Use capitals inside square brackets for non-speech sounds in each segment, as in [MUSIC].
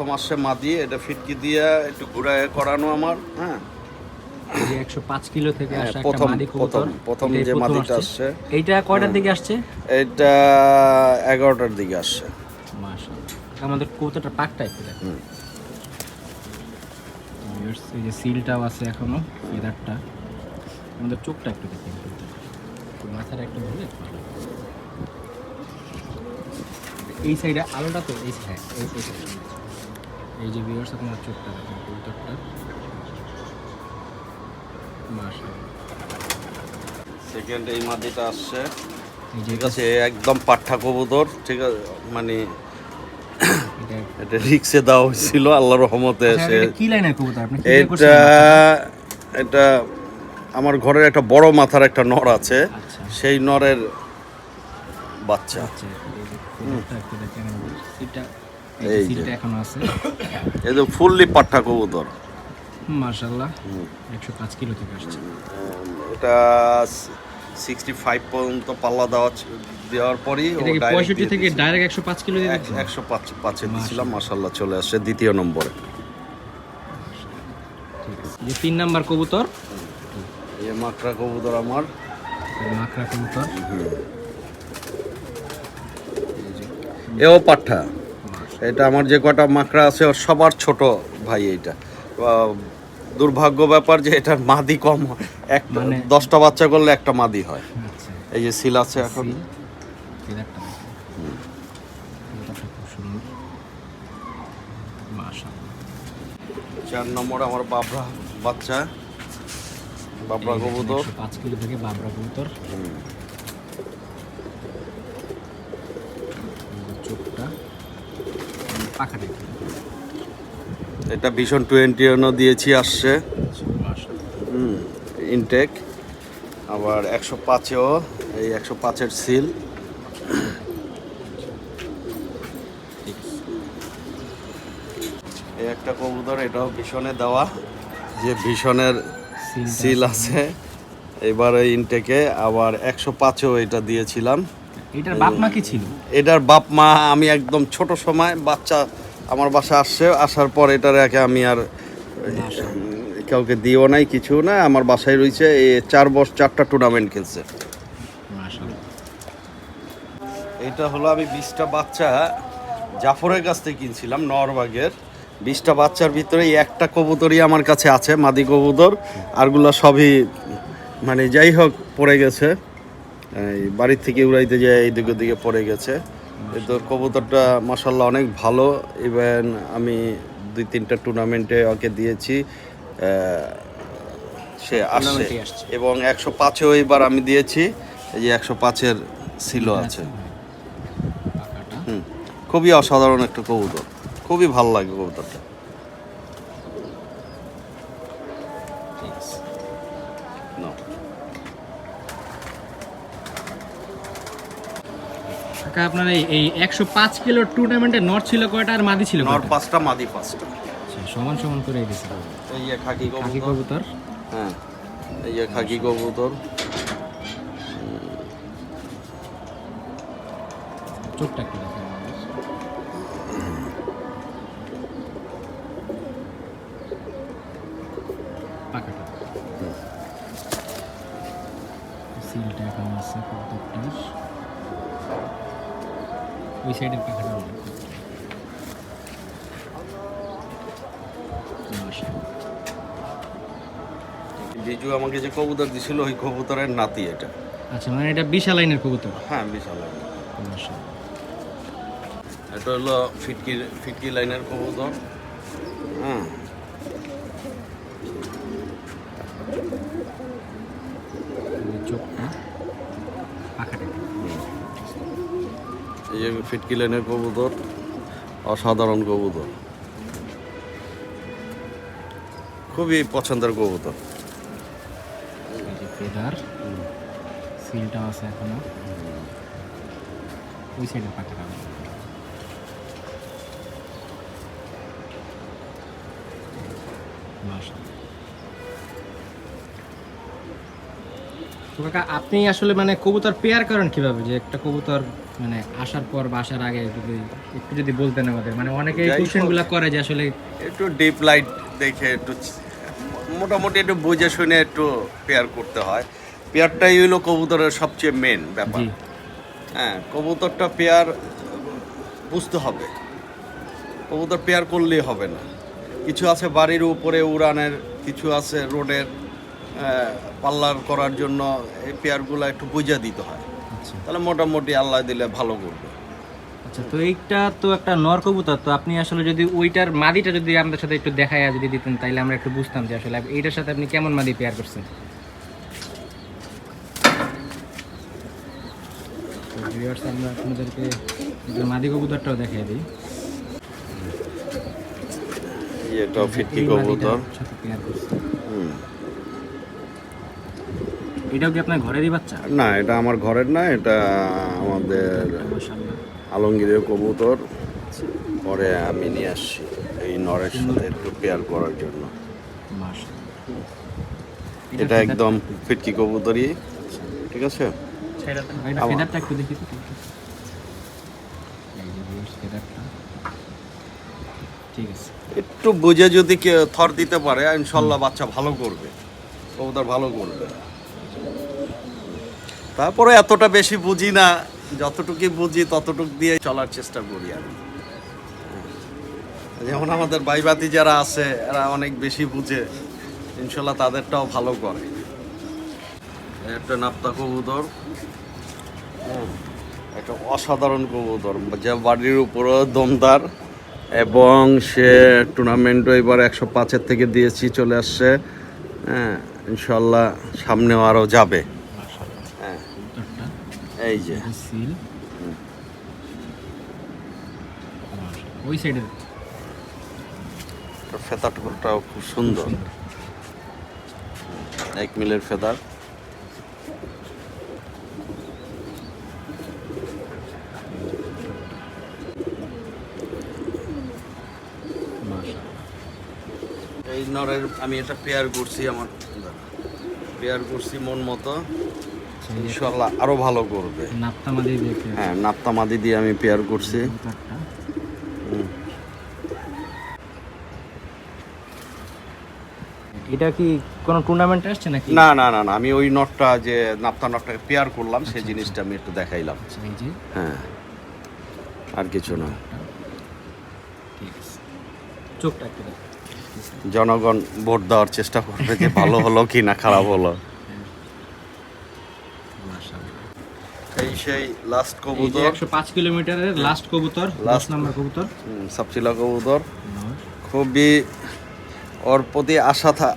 প্রথম আসছে মা দিয়ে এটা ফিটকি দিয়ে একটু ঘুরায় করানো আমার হ্যাঁ। একশো পাঁচ কিলো থেকে হ্যাঁ, আসা প্রথম- যে আসছে। এইটা কয়টার দিকে আসছে? এটা এগারোটার দিকে আসছে। আমাদের এই যে সিলটাও আছে এখনও ফেদারটা আমাদের চোখটা একটু দেখি মাথাটা একটু ধরে এই সাইডে আলোটা তো এই হ্যাঁ এই। এই যে ভিউয়ার্স আপনার চোখটা দেখেন কবুতরটা সেকেন্ড এই মাদিটা আসছে। ঠিক আছে একদম পাঠা কবুতর ঠিক আছে মানে এটা এটা রিক্সে দেওয়া হয়েছিল আল্লাহর রহমতে আচ্ছা, সে এটা কি লাইনের কবুতর? আপনি এটা এটা আমার ঘরের একটা বড় মাথার একটা নর আছে। আচ্ছা। সেই নরের বাচ্চা। আচ্ছা এই। সিটটা এখনও আছে। এই যে ফুললি পাঠা কবুতর। একশো পাঁচ কিলো থেকে আসছে। এটা সিক্সটি ফাইভ পর্যন্ত পাল্লা দেওয়া দেওয়ার পরই পঁয়ষট্টি থেকে ডাইরেক্ট একশো পাঁচ কিলো? একশো পাঁচ পাঁচে দিয়েছিলাম মাসাল্লাহ চলে আসছে দ্বিতীয় নম্বরে। যে তিন নাম্বার কবুতর। এই মাকড়া কবুতর আমার। মাখরা কবুতর। এও পাঠা। এটা আমার যে কটা মাকড়া আছে ওর সবার ছোট ভাই এইটা। দুর্ভাগ্য ব্যাপার যে এটার মাদি কম হয়। একটা মানে- দশটা বাচ্চা করলে একটা মাদি হয়। আচ্ছা। এই যে সিল আছে এখন। চার নম্বর আমার বাবরা বাচ্চা। বাবরা কবুতর। পাঁচ কিলো থেকে বাবরা কবুতর এই যে চোখটা এটা ভীষণ টোয়েন্টি দিয়েছি, আসছে। ইনটেক আবার একশো পাঁচেও এই একশো পাঁচের সিল এই একটা কবুতর, এটাও ভীষণে দেওয়া। যে ভীষণের সিল আছে। এবার ইনটেকে আবার একশো পাঁচেও এটা দিয়েছিলাম। এটার বাপ মা কি ছিল? এটার বাপ মা আমি একদম ছোট সময় বাচ্চা আমার বাসা আসছে আসার পর এটার একে আমি আর কাউকে দিও নাই কিছু না আমার বাসায় রয়েছে চার বছর চারটা টুর্নামেন্ট খেলছে। এটা হলো আমি বিশটা বাচ্চা জাফরের কাছ থেকে কিনছিলাম নরবাগের। বিশটা বাচ্চার ভিতরে একটা কবুতরই আমার কাছে আছে মাদি কবুতর। আরগুলো সবই মানে যাই হোক পড়ে গেছে। বাড়ির থেকে উড়াইতে যায় এইদিকে দিকে পড়ে গেছে। তো কবুতরটা মাসাল্লাহ অনেক ভালো। ইভেন আমি দুই তিনটা টুর্নামেন্টে ওকে দিয়েছি সে আসছে। এবং একশো পাঁচেও এবার আমি দিয়েছি এই যে একশো পাঁচের ছিল আছে। হুম খুবই অসাধারণ একটা কবুতর। খুবই ভালো লাগে কবুতরটা ঠিক আছে নাও। কাকা আপনার এই একশো পাঁচ কিলো টুর্নামেন্টে নট ছিল কয়টা আর মাদি ছিল নর? পাঁচটা মাদি পাঁচটা আচ্ছা, সমান সমান করে দিয়েছে এই যে খাকি কবুতর। কবুতর? হ্যাঁ এই যে খাকি কবুতর। চোখটা একটু ওই সাইডে পাখাটা হবে। আমাকে যে কবুতর দিছিল ওই কবুতরের নাতি এটা। আচ্ছা মানে এটা বিশাল লাইনের কবুতর? হ্যাঁ বিশাল মাশাআল্লাহ। এটা হলো ফিটকি ফিটকি লাইনের কবুতর। হ্যাঁ এই চোখটা পাখাটা একটু। এই যে ফিটকি লাইনের কবুতর, অসাধারণ কবুতর। খুবই পছন্দের কবুতর। ফেদার, সিলটা আছে এখনও। ওই সাইডের পাখাটা। তো কাকা আপনি আসলে মানে কবুতর পেয়ার করেন কীভাবে? যে একটা কবুতর মানে আসার পর বা আসার আগে যদি একটু যদি বলতেন আমাদের। মানে অনেকে। কোশ্চেনগুলো করে যে আসলে একটু ডিপ লাইট দেখে একটু মোটামুটি একটু বুঝে শুনে একটু পেয়ার করতে হয়। পেয়ারটাই হলো কবুতরের সবচেয়ে মেন ব্যাপার। হ্যাঁ কবুতরটা পেয়ার বুঝতে হবে। কবুতর পেয়ার করলেই হবে না। কিছু আছে বাড়ির উপরে উড়ানের কিছু আছে রোডের। পাল্লার করার জন্য এই পেয়ারগুলো একটু বুঝে দিতে হয়। আচ্ছা। তাহলে মোটামুটি আল্লাহ দিলে ভালো করবে। আচ্ছা তো এইটা তো একটা নর কবুতর তো আপনি আসলে যদি ওইটার মাদিটা যদি আমাদের সাথে একটু দেখায় যদি দিতেন তাইলে আমরা একটু বুঝতাম যে আসলে এইটার সাথে আপনি কেমন মাদি পেয়ার করছেন। আমরা আপনাদেরকে মাদি কবুতরটাও দেখাই দিই। এটা ফিটকি কবুতর। হুম। এটাও কি আপনার ঘরেরই বাচ্চা? না এটা আমার ঘরের না এটা আমাদের আলমগীরের কবুতর। পরে আমি নিয়ে আসছি এই নরের সাথে একটু পেয়ার করার জন্য। এটা একদম ফিটকি কবুতরই ঠিক আছে? একটু ফেদারটা ঠিক আছে। একটু বুঝে যদি থর দিতে পারে ইনশাল্লাহ বাচ্চা ভালো করবে। কবুতর ভালো করবে। তারপরে এতটা বেশি বুঝি না, যতটুকু বুঝি ততটুকু দিয়ে চলার চেষ্টা করি আমি যেমন আমাদের বাইবাতি যারা আছে, এরা অনেক বেশি বুঝে। ইনশাল্লাহ তাদেরটাও ভালো করে। একটা নাপ্তা কবুতর। একটা অসাধারণ কবুতর, যে বাড়ির উপরও দমদার, এবং সে টুর্নামেন্টও এবার একশো পাঁচের থেকে দিয়েছি, চলে আসছে। হ্যাঁ ইনশাল্লাহ সামনেও আরও যাবে। এই যে। সিল। ওই সাইডে ফেতাটাও খুব সুন্দর। এক মিলের ফেদার। এই নরের আমি এটা পেয়ার করছি আমার। পেয়ার করছি মন মতো। ইনশাল্লাহ আরও ভালো করবে। হ্যাঁ নাপ্তামাদি দিয়ে আমি পেয়ার করছি। এটা কি কোন টুর্নামেন্টে আসছে নাকি? না না না না আমি ওই নটটা যে নাপ্তা নটটাকে পেয়ার করলাম সেই জিনিসটা আমি একটু দেখাইলাম। আচ্ছা, হ্যাঁ আর কিছু না। চোখটা জনগণ ভোট দেওয়ার চেষ্টা করবে যে ভালো হলো কি না খারাপ হলো মাশাআল্লাহ। এই সেই লাস্ট কবুতর। একশো পাঁচ কিলোমিটারের লাস্ট কবুতর লাস্ট নাম্বার কবুতর। সাপচিলা কবুতর। খুবই ওর প্রতি আশা থা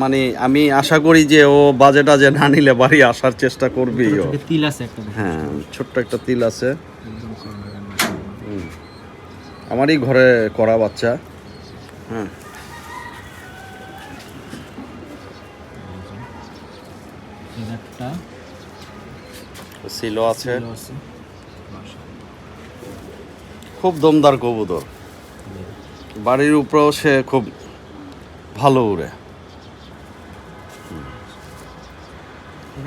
মানে আমি আশা করি যে ও বাজে টাজে না নিলে বাড়ি আসার চেষ্টা করবেই ও। তিল আছে একটা হ্যাঁ ছোট্ট একটা তিল আছে। আমারই ঘরে করা বাচ্চা। হ্যাঁ। এই ছিল আছে। খুব দমদার কবুতর। বাড়ির উপরেও সে খুব ভালো উড়ে।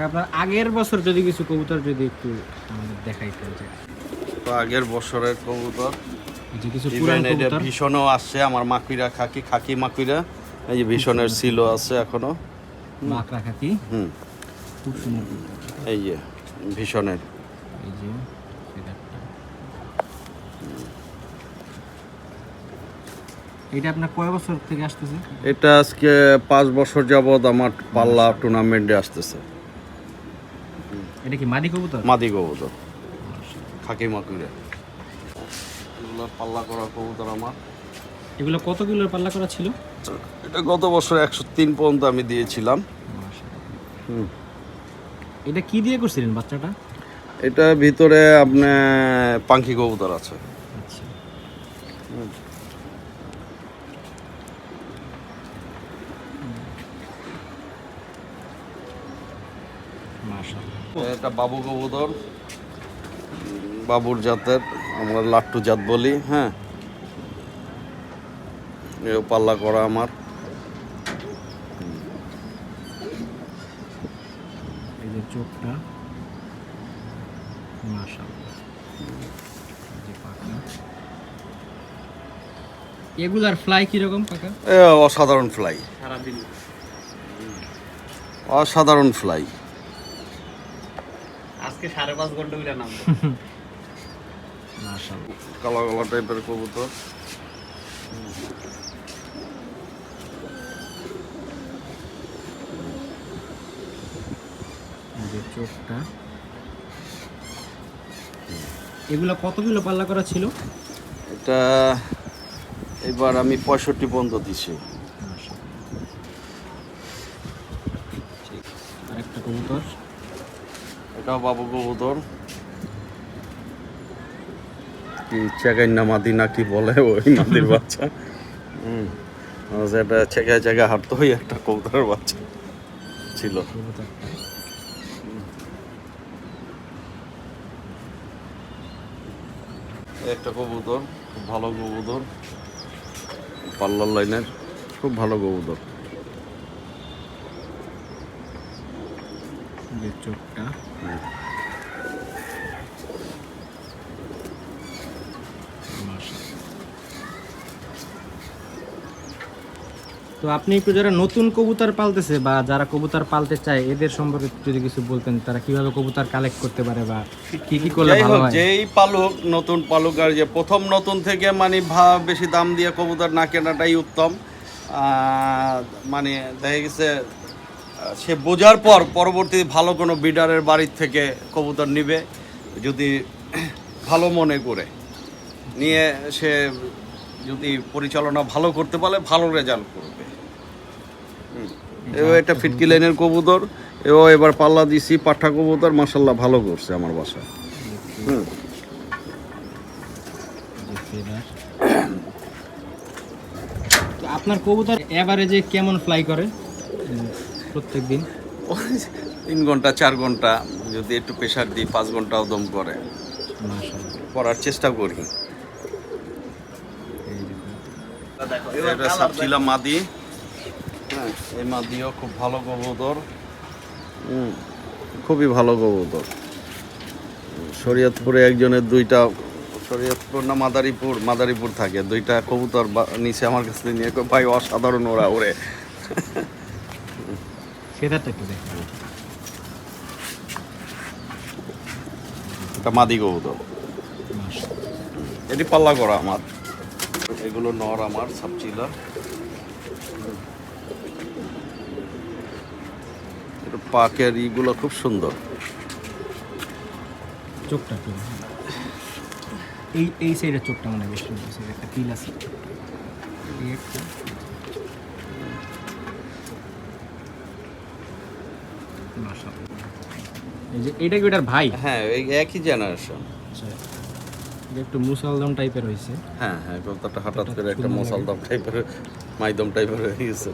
আপনার আগের বছর যদি কিছু কবুতর যদি একটু আমাদের দেখাইতেন যে। তো আগের বছরের কবুতর। যে কিছু পুরান কবুতর। ভীষণও আসছে আমার মাকুইরা খাকি খাকি মাকুইরা। এই যে ভীষণের সিলো আছে এখনও। মাক রাখা কি হুম। খুব সুন্দর এই যে। ভীষণের। এই যে এটা আপনার কয় বছর থেকে আসতেছে? এটা আজকে পাঁচ বছর যাবৎ আমার পাল্লা টুর্নামেন্টে আসতেছে। এটা কি মাদি কবুতর? মাদি কবুতর। খাকি মাকুইরা এগুলো পাল্লা করা কবুতর আমার। এগুলো কত কিলোর পাল্লা করা ছিল? এটা গত বছর একশো তিন পর্যন্ত আমি দিয়েছিলাম। হুম। এটা কি দিয়ে করছিলেন বাচ্চাটা? এটা ভিতরে আপনার পাখি কবুতর আছে। আচ্ছা। এটা বাবু কবুতর। বাবুর জাতের আমরা লাট্টু জাত বলি হ্যাঁ। পাল্লা করা আমার এই যে চোখটা মাশাআল্লাহ এই যে পাখা এগুলার ফ্লাই কীরকম কাকা? এ, অসাধারণ ফ্লাই সারাদিন। অসাধারণ ফ্লাই আজকে সাড়ে পাঁচ ঘণ্টা নামবো। মাশাআল্লাহ। কালো কালো টাইপের কবুতর। এই যে চোখটা। এগুলা কত কিলো পাল্লা করা ছিল? এটা এবার আমি পঁয়ষট্টি পর্যন্ত দিছি। আরেকটা কবুতর। এটাও বাবু কবুতর। কি চেকাই না মাদি না কি বলে ওই মাদির বাচ্চা? হুম। হাঁটতে একটা কবুতরের বাচ্চা ছিল। একটা কবুতর খুব ভালো কবুতর। পার্লার লাইনের খুব ভালো গোবর চোখটা। তো আপনি একটু যারা নতুন কবুতর পালতেছে বা যারা কবুতর পালতে চায় এদের সম্পর্কে যদি কিছু বলতেন তারা কীভাবে কবুতর কালেক্ট করতে পারে বা কি কি করলে ভালো হয়? যেই পালক নতুন পালক আর যে প্রথম নতুন থেকে মানে ভা বেশি দাম দিয়ে কবুতর না কেনাটাই উত্তম। মানে দেখা গেছে সে বোঝার পর পরবর্তী ভালো কোনো বিডারের বাড়ির থেকে কবুতর নিবে যদি ভালো মনে করে। নিয়ে সে যদি পরিচালনা ভালো করতে পারে ভালো রেজাল্ট করবে। এটা ফিটকি লাইনের কবুতর। এও এবার পাল্লা দিছি পাঠা কবুতর। মাসাল্লাহ ভালো করছে আমার হুম। তো আপনার কবুতর এভারেজে কেমন ফ্লাই করে? প্রত্যেক দিন তিন ঘণ্টা চার ঘণ্টা যদি একটু প্রেশার দিই পাঁচ ঘন্টাও দম করে। করার চেষ্টা করি। এটা সাপচিলা মাদি। হ্যাঁ এই মাদিও খুব ভালো কবুতর খুবই ভালো কবুতর শরীয়তপুরে একজনের দুইটা শরীয়তপুর না মাদারীপুর? মাদারীপুর থাকে। দুইটা কবুতর বা- নিচে আমার কাছ থেকে নিয়ে কয়, ভাই অসাধারণ ওরা ওরে। ফেদারটা একটু দেখুন এটা মাদি কবুতর এটি পাল্লা করা আমার। এগুলো নর আমার সাবচিলা এটা পাকের ইগুলো খুব সুন্দর। চোখটা এই এই সাইডের চোখটা মনে বেশি সুন্দর একটা তিল আছে। এই যে এটা কি ওটার ভাই? হ্যাঁ এই একই জেনারেশন আচ্ছা এটা একটু মুসালদম টাইপের হয়েছে হ্যাঁ হ্যাঁ কলকাতা হঠাৎ করে একটা মশালদম টাইপের মাইদম টাইপের হয়ে গেছে।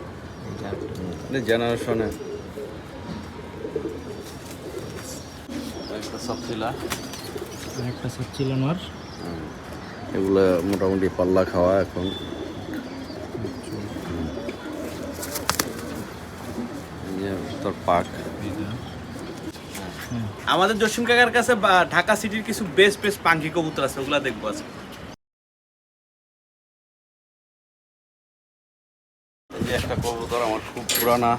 জেনারেশনে একটা আরেকটা সব ছিল নর এগুলো মোটামুটি পাল্লা খাওয়া এখন। তোর পাক। আমাদের জসিম কাকার কাছে বা- ঢাকা সিটির কিছু বেস্ট বেস্ট পাঙ্কি কবুতর আছে ওগুলা দেখব আজকে। যে একটা কবুতর আমার খুব পুরানা।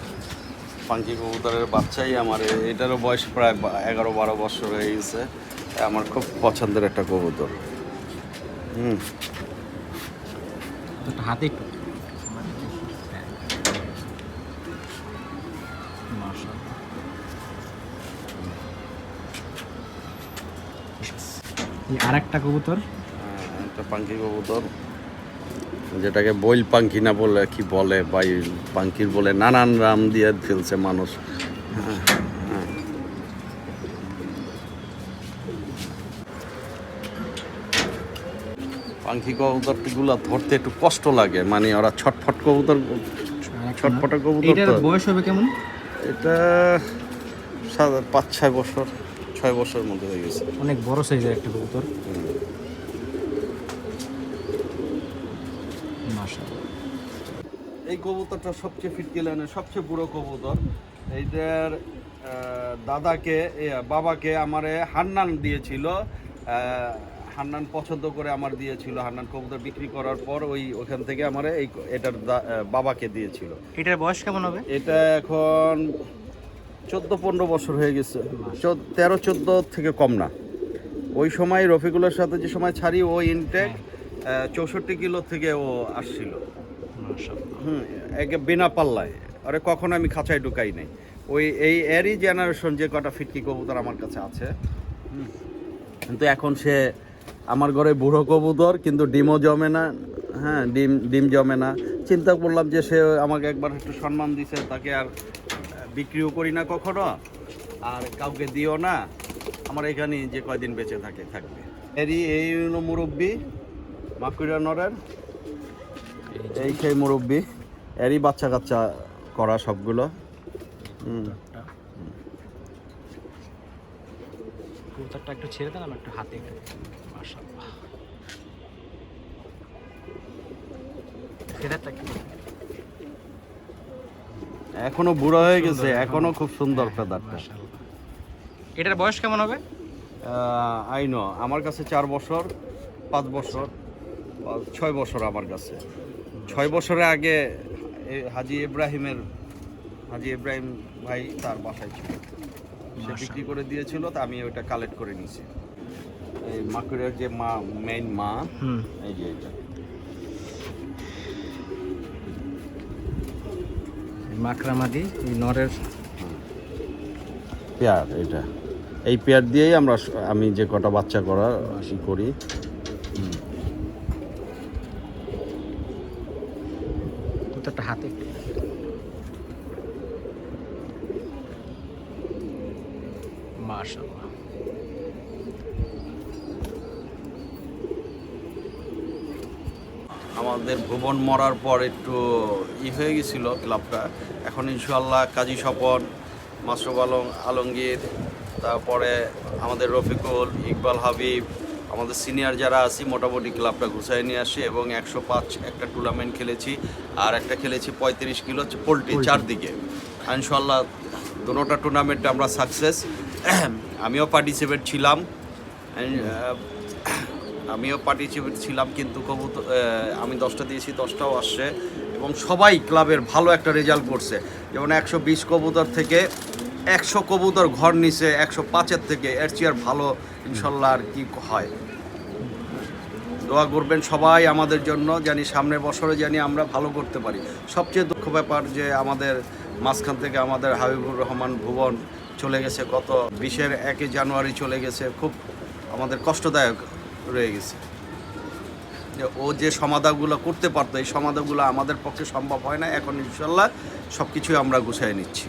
পাঙ্কি কবুতরের বাচ্চাই আমার। এটারও বয়স প্রায় এগারো বারো বছর হয়ে গেছে। আমার খুব পছন্দের একটা কবুতর। হুম। একটা হাতে একটু। মাশাআল্লাহ। এই কবুতর। হ্যাঁ, একটা পাঙ্কি কবুতর। যেটাকে বইল পাঙ্কি না বলে কি বলে বা পাঙ্কির বলে নানান রাম দিয়ে ফেলছে মানুষ। পাঙ্কি কবুতরগুলো ধরতে একটু কষ্ট লাগে মানে ওরা ছটফট কবুতর ছটফট কবুতর বয়স হবে কেমন? এটা সাত- পাঁচ ছয় বছর ছয় বছরের মধ্যে হয়ে গেছে। অনেক বড় সাইজের একটা কবুতর মাশাআল্লাহ এই কবুতরটা সবচেয়ে ফিটকি লাইনের সবচেয়ে বুড়ো কবুতর। এইটার দাদাকে বাবাকে আমারে হান্নান দিয়েছিল। হান্নান পছন্দ করে আমার দিয়েছিল। হান্নান কবুতর বিক্রি করার পর ওই ওখান থেকে আমারে এই এটার বাবাকে দিয়েছিল। এটার বয়স কেমন হবে? এটা এখন চোদ্দ পনেরো বছর হয়ে গেছে। তেরো চোদ্দ থেকে কম না। ওই সময় রফিকুলের সাথে যে সময় ছাড়ি ও ইনটেক চৌষট্টি কিলো থেকে ও আসছিল। একে বিনা পাল্লায়। আরে কখনো আমি খাঁচায় ঢুকাই নাই। ওই, এই এরই জেনারেশন যে কটা ফিটকি কবুতর আমার কাছে আছে। কিন্তু এখন সে আমার ঘরে বুড়ো কবুতর, কিন্তু ডিমও জমে না। হ্যাঁ ডিম ডিম জমে না। চিন্তা করলাম যে সে আমাকে একবার একটু সম্মান দিছে, তাকে আর বিক্রিও করি না কখনো। আর কাউকে দিও না। আমার এখানে যে কয়দিন বেঁচে থাকে, থাকবে। এরই এই মুরব্বী মাকুড়া নরের। এই সেই মুরব্বি এরই বাচ্চা কাচ্চা করা সবগুলো। হুম। কবুতরটা একটু ছেড়ে দিলাম একটু হাতে মাশাআল্লাহ। ফেদারটা একটু এখনও বুড়ো হয়ে গেছে এখনও। খুব সুন্দর ফেদারটা। এটার বয়স কেমন হবে? আইনো আমার কাছে চার বছর পাঁচ বছর ছয় বছর আমার কাছে। ছয় বছরের আগে হাজি ইব্রাহিমের হাজি ইব্রাহিম ভাই তার বাসায় ছিল। সে বিক্রি করে দিয়েছিল তা আমি ওইটা কালেক্ট করে নিয়েছি। এই মাকুরের যে মা মেইন মা এই যে এটা। মাকড়ামাদি এই নরের পেয়ার এটা। এই পেয়ার দিয়েই আমরা আমি যে কটা বাচ্চা করা করি কবুতরটা হাতে একটু মাশাআল্লাহ আমাদের ভুবন মরার পর একটু ই হয়ে গেছিল ক্লাবটা। এখন ইনশাল্লাহ কাজী স্বপন মাসরুফ আলম আলমগীর তারপরে আমাদের রফিকুল ইকবাল হাবিব আমাদের সিনিয়র যারা আছি মোটামুটি ক্লাবটা গুছাই নিয়ে আসি এবং একশো পাঁচ একটা টুর্নামেন্ট খেলেছি আর একটা খেলেছি পঁয়ত্রিশ কিলো পোলট্রি চারদিকে। ইনশাল্লাহ দুটোটা টুর্নামেন্টে আমরা সাকসেস [CLEARS THROAT] আমিও পার্টিসিপেট ছিলাম। আমিও পার্টিসিপেট ছিলাম কিন্তু কবুতর আমি দশটা দিয়েছি, দশটাও আসছে। এবং সবাই ক্লাবের ভালো একটা রেজাল্ট করছে। যেমন একশো বিশ কবুতর থেকে একশো কবুতর ঘর নিচে একশো পাঁচের থেকে। এর চেয়ে আর ভালো, ইনশাল্লাহ আর কি হয়। দোয়া করবেন সবাই আমাদের জন্য, জানি সামনের বছরে জানি আমরা ভালো করতে পারি। সবচেয়ে দুঃখ ব্যাপার যে আমাদের মাঝখান থেকে আমাদের হাবিবুর রহমান ভুবন চলে গেছে। গত বিশের একে জানুয়ারি চলে গেছে। খুব আমাদের কষ্টদায়ক রয়ে গেছে। যে ও যে সমাধানগুলো করতে পারতো, এই সমাধানগুলো আমাদের পক্ষে সম্ভব হয় না। এখন ইনশাল্লাহ সব কিছুই আমরা গুছিয়ে নিচ্ছি।